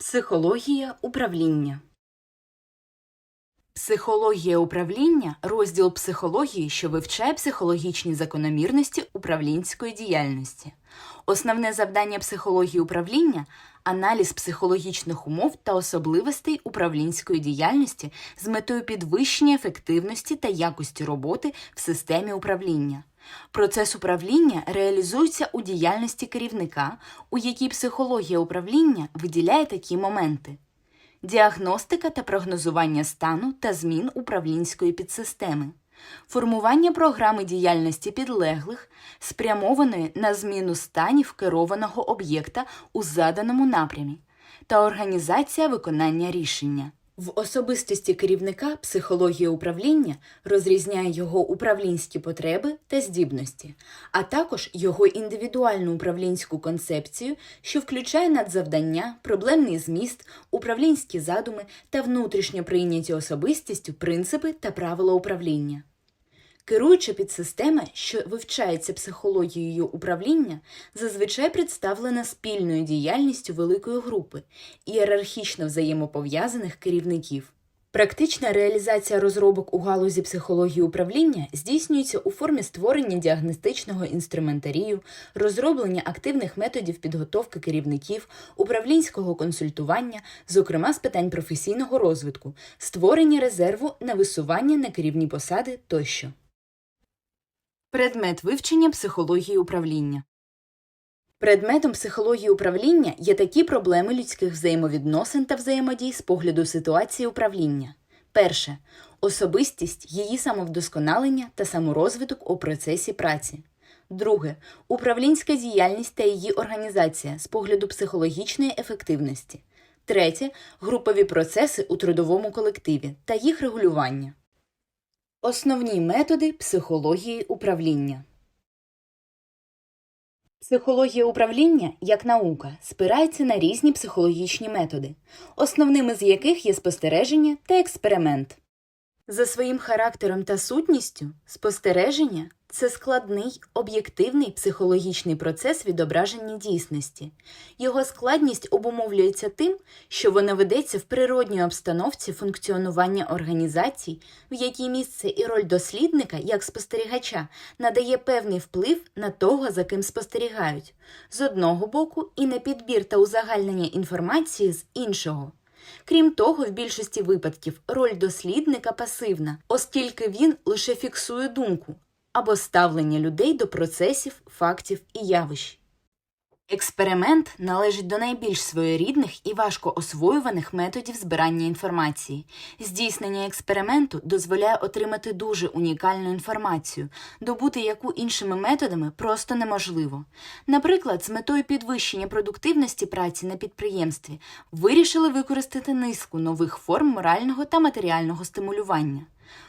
Психологія управління. Психологія управління розділ психології, що вивчає психологічні закономірності управлінської діяльності. Основне завдання психології управління аналіз психологічних умов та особливостей управлінської діяльності з метою підвищення ефективності та якості роботи в системі управління. Процес управління реалізується у діяльності керівника, у якій психологія управління виділяє такі моменти: діагностика та прогнозування стану та змін управлінської підсистеми, формування програми діяльності підлеглих, спрямованої на зміну станів керованого об'єкта у заданому напрямі, та організація виконання рішення. В особистості керівника психологія управління розрізняє його управлінські потреби та здібності, а також його індивідуальну управлінську концепцію, що включає надзавдання, проблемний зміст, управлінські задуми та внутрішньо прийняті особистістю принципи та правила управління. Керуюча підсистема, що вивчається психологією управління, зазвичай представлена спільною діяльністю великої групи ієрархічно взаємопов'язаних керівників. Практична реалізація розробок у галузі психології управління здійснюється у формі створення діагностичного інструментарію, розроблення активних методів підготовки керівників, управлінського консультування, зокрема з питань професійного розвитку, створення резерву на висування на керівні посади тощо. Предмет вивчення психології управління. Предметом психології управління є такі проблеми людських взаємовідносин та взаємодій з погляду ситуації управління. Перше особистість, її самовдосконалення та саморозвиток у процесі праці. Друге управлінська діяльність та її організація з погляду психологічної ефективності. Третє групові процеси у трудовому колективі та їх регулювання. Основні методи психології управління. Психологія управління як наука спирається на різні психологічні методи, основними з яких є спостереження та експеримент. За своїм характером та сутністю, спостереження це складний об'єктивний психологічний процес відображення дійсності. Його складність обумовлюється тим, що воно ведеться в природній обстановці функціонування організацій, в якій місце і роль дослідника як спостерігача надає певний вплив на того, за ким спостерігають, з одного боку, і на підбір та узагальнення інформації з іншого. Крім того, в більшості випадків роль дослідника пасивна, оскільки він лише фіксує думку або ставлення людей до процесів, фактів і явищ. Експеримент належить до найбільш своєрідних і важко освоюваних методів збирання інформації. Здійснення експерименту дозволяє отримати дуже унікальну інформацію, добути яку іншими методами просто неможливо. Наприклад, з метою підвищення продуктивності праці на підприємстві вирішили використати низку нових форм морального та матеріального стимулювання.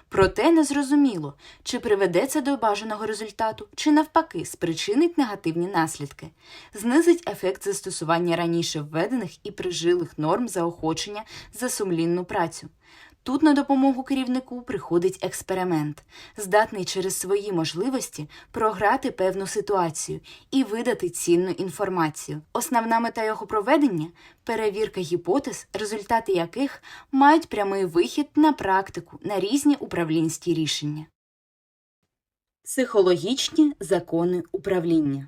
Проте незрозуміло, чи приведе це до бажаного результату, чи навпаки спричинить негативні наслідки, знизить ефект застосування раніше введених і прижилих норм заохочення за сумлінну працю. Тут на допомогу керівнику приходить експеримент, здатний через свої можливості програти певну ситуацію і видати цінну інформацію. Основна мета його проведення перевірка гіпотез, результати яких мають прямий вихід на практику на різні управлінські рішення. Психологічні закони управління.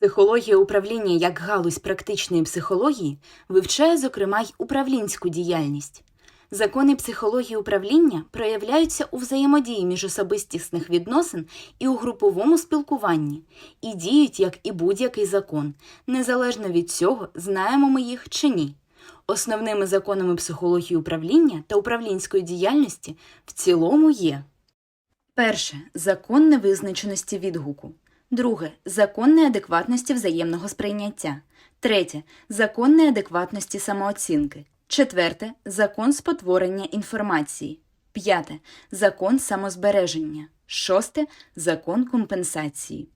Психологія управління як галузь практичної психології вивчає, зокрема, й управлінську діяльність. Закони психології управління проявляються у взаємодії між особистісних відносин і у груповому спілкуванні, і діють як і будь-який закон, незалежно від цього, знаємо ми їх чи ні. Основними законами психології управління та управлінської діяльності в цілому є перше закон невизначеності відгуку. Друге закон неадекватності взаємного сприйняття. Третє закон неадекватності самооцінки. Четверте закон спотворення інформації. П'яте закон самозбереження. Шосте закон компенсації.